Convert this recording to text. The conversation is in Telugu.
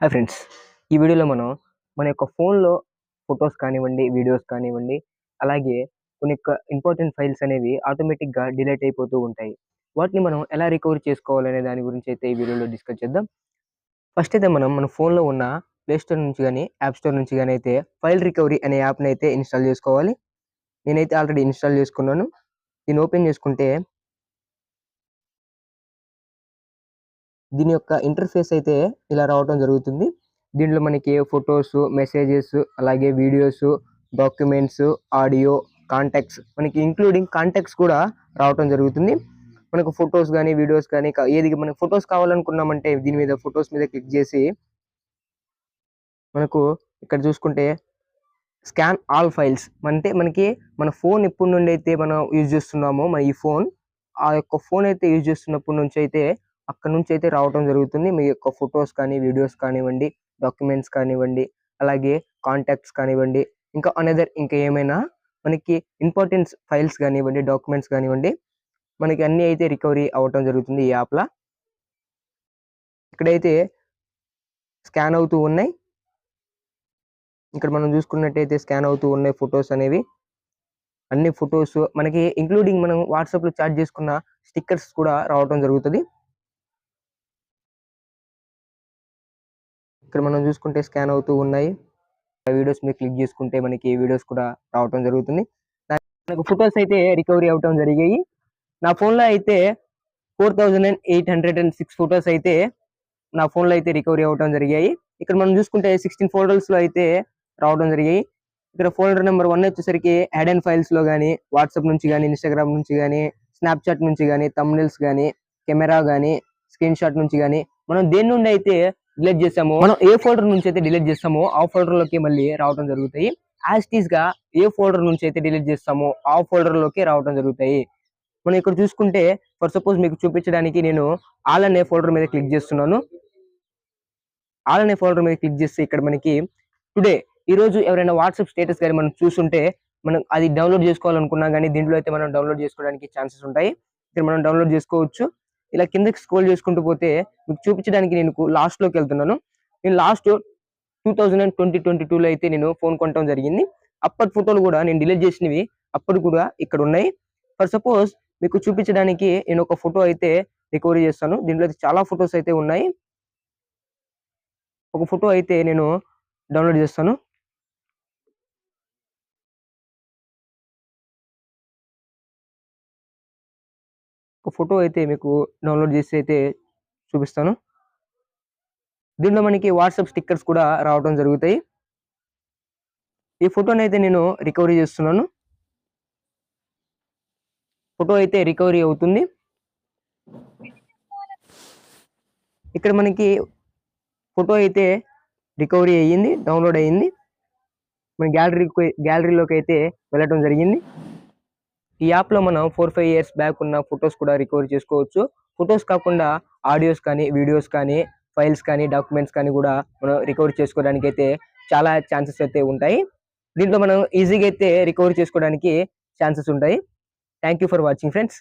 హాయ్ ఫ్రెండ్స్ ఈ వీడియోలో మనం మన యొక్క ఫోన్లో ఫొటోస్ కానివ్వండి వీడియోస్ కానివ్వండి అలాగే కొన్ని యొక్క ఇంపార్టెంట్ ఫైల్స్ అనేవి ఆటోమేటిక్గా డిలీట్ అయిపోతూ ఉంటాయి. వాటిని మనం ఎలా రికవర్ చేసుకోవాలనే దాని గురించి అయితే ఈ వీడియోలో డిస్కస్ చేద్దాం. ఫస్ట్ అయితే మనం మన ఫోన్లో ఉన్న ప్లేస్టోర్ నుంచి కానీ యాప్ స్టోర్ నుంచి కానీ అయితే ఫైల్ రికవరీ అనే యాప్ని అయితే ఇన్స్టాల్ చేసుకోవాలి. నేనైతే ఆల్రెడీ ఇన్స్టాల్ చేసుకున్నాను. దీన్ని ఓపెన్ చేసుకుంటే దీని యొక్క ఇంటర్ఫేస్ అయితే ఇలా రావడం జరుగుతుంది. దీంట్లో మనకి ఫొటోస్ మెసేజెస్ అలాగే వీడియోస్ డాక్యుమెంట్స్ ఆడియో కాంటాక్ట్స్ మనకి ఇంక్లూడింగ్ కాంటాక్ట్స్ కూడా రావడం జరుగుతుంది. మనకు ఫొటోస్ కానీ వీడియోస్ కానీ ఏది మనకు ఫొటోస్ కావాలనుకున్నామంటే దీని మీద ఫొటోస్ మీద క్లిక్ చేసి మనకు ఇక్కడ చూసుకుంటే స్కాన్ ఆల్ ఫైల్స్ అంటే మనకి మన ఫోన్ ఎప్పటి నుండి అయితే మనం యూజ్ చేస్తున్నామో మన ఈ ఫోన్ ఆ యొక్క ఫోన్ అయితే యూజ్ చేస్తున్నప్పటి నుంచి అయితే అక్కడ నుంచి అయితే రావడం జరుగుతుంది. మీ యొక్క ఫొటోస్ కానీ వీడియోస్ కానివ్వండి డాక్యుమెంట్స్ కానివ్వండి అలాగే కాంటాక్ట్స్ కానివ్వండి ఇంకా అనదర్ ఇంకా ఏమైనా మనకి ఇంపార్టెన్స్ ఫైల్స్ కానివ్వండి డాక్యుమెంట్స్ కానివ్వండి మనకి అన్నీ అయితే రికవరీ అవ్వటం జరుగుతుంది ఈ యాప్లో. ఇక్కడైతే స్కాన్ అవుతూ ఉన్నాయి. ఇక్కడ మనం చూసుకున్నట్టయితే స్కాన్ అవుతూ ఉన్నాయి ఫొటోస్ అనేవి. అన్ని ఫొటోస్ మనకి ఇంక్లూడింగ్ మనం వాట్సాప్లో చాట్ చేసుకున్న స్టిక్కర్స్ కూడా రావటం జరుగుతుంది. ఇక్కడ మనం చూసుకుంటే స్కాన్ అవుతూ ఉన్నాయి. వీడియోస్ మీద క్లిక్ చేసుకుంటే మనకి వీడియోస్ కూడా రావటం జరుగుతుంది. నాకు ఫొటోస్ అయితే రికవరీ అవటం జరిగాయి. నా ఫోన్లో అయితే four thousand and eight hundred and six photos అయితే నా ఫోన్లో అయితే రికవరీ అవటం జరిగాయి. ఇక్కడ మనం చూసుకుంటే సిక్స్టీన్ ఫోటోస్లో అయితే రావడం జరిగాయి. ఇక్కడ ఫోల్డర్ నెంబర్ వన్ వచ్చేసరికి యాడ్ అండ్ ఫైల్స్లో కానీ వాట్సాప్ నుంచి కానీ ఇన్స్టాగ్రామ్ నుంచి కానీ స్నాప్చాట్ నుంచి కానీ తమ్నెల్స్ కానీ కెమెరా కానీ స్క్రీన్ షాట్ నుంచి కానీ మనం దేని నుండి అయితే డిలీట్ చేసామో మనం ఏ ఫోల్డర్ నుంచి అయితే డిలీట్ చేస్తామో ఆ ఫోల్డర్లోకి మళ్ళీ రావడం జరుగుతాయి. యాజ్గా ఏ ఫోల్డర్ నుంచి అయితే డిలీట్ చేస్తామో ఆ ఫోల్డర్లోకి రావడం జరుగుతాయి. మనం ఇక్కడ చూసుకుంటే ఫర్ సపోజ్ మీకు చూపించడానికి నేను ఆల్ అనే ఫోల్డర్ మీద క్లిక్ చేస్తున్నాను. ఆల్ అనే ఫోల్డర్ మీద క్లిక్ చేస్తే ఇక్కడ మనకి టుడే ఈ రోజు ఎవరైనా వాట్సాప్ స్టేటస్ కానీ మనం చూస్తుంటే మనం అది డౌన్లోడ్ చేసుకోవాలనుకున్నా కానీ దీంట్లో అయితే మనం డౌన్లోడ్ చేసుకోవడానికి ఛాన్సెస్ ఉంటాయి. ఇక్కడ మనం డౌన్లోడ్ చేసుకోవచ్చు. ఇలా కిందకి స్క్రోల్ చేసుకుంటూ పోతే మీకు చూపించడానికి నేను లాస్ట్లోకి వెళ్తున్నాను. నేను last two thousand and twenty twenty టూలో అయితే నేను ఫోన్ కొనటం జరిగింది. అప్పటి ఫోటోలు కూడా నేను డిలీట్ చేసినవి అప్పుడు కూడా ఇక్కడ ఉన్నాయి. ఫర్ సపోజ్ మీకు చూపించడానికి నేను ఒక ఫోటో అయితే రికవరీ చేస్తాను. దీంట్లో అయితే చాలా ఫొటోస్ అయితే ఉన్నాయి. ఒక ఫోటో అయితే నేను డౌన్లోడ్ చేస్తాను. ఒక ఫోటో అయితే మీకు డౌన్లోడ్ చేసి అయితే చూపిస్తాను. దీంట్లో మనకి వాట్సాప్ స్టిక్కర్స్ కూడా రావడం జరుగుతాయి. ఈ ఫోటోని అయితే నేను రికవరీ చేస్తున్నాను. ఫోటో అయితే రికవరీ అవుతుంది. ఇక్కడ మనకి ఫోటో అయితే రికవరీ అయ్యింది డౌన్లోడ్ అయ్యింది. మన గ్యాలరీ గ్యాలరీలోకి అయితే వెళ్ళటం జరిగింది. ఈ యాప్లో మనం ఫోర్ ఫైవ్ ఇయర్స్ బ్యాక్ ఉన్న ఫొటోస్ కూడా రికవరీ చేసుకోవచ్చు. ఫొటోస్ కాకుండా ఆడియోస్ కానీ వీడియోస్ కానీ ఫైల్స్ కానీ డాక్యుమెంట్స్ కానీ కూడా మనం రికవరీ చేసుకోవడానికి అయితే చాలా ఛాన్సెస్ అయితే ఉంటాయి. దీంట్లో మనం ఈజీగా అయితే రికవరీ చేసుకోవడానికి ఛాన్సెస్ ఉంటాయి. Thank you for watching friends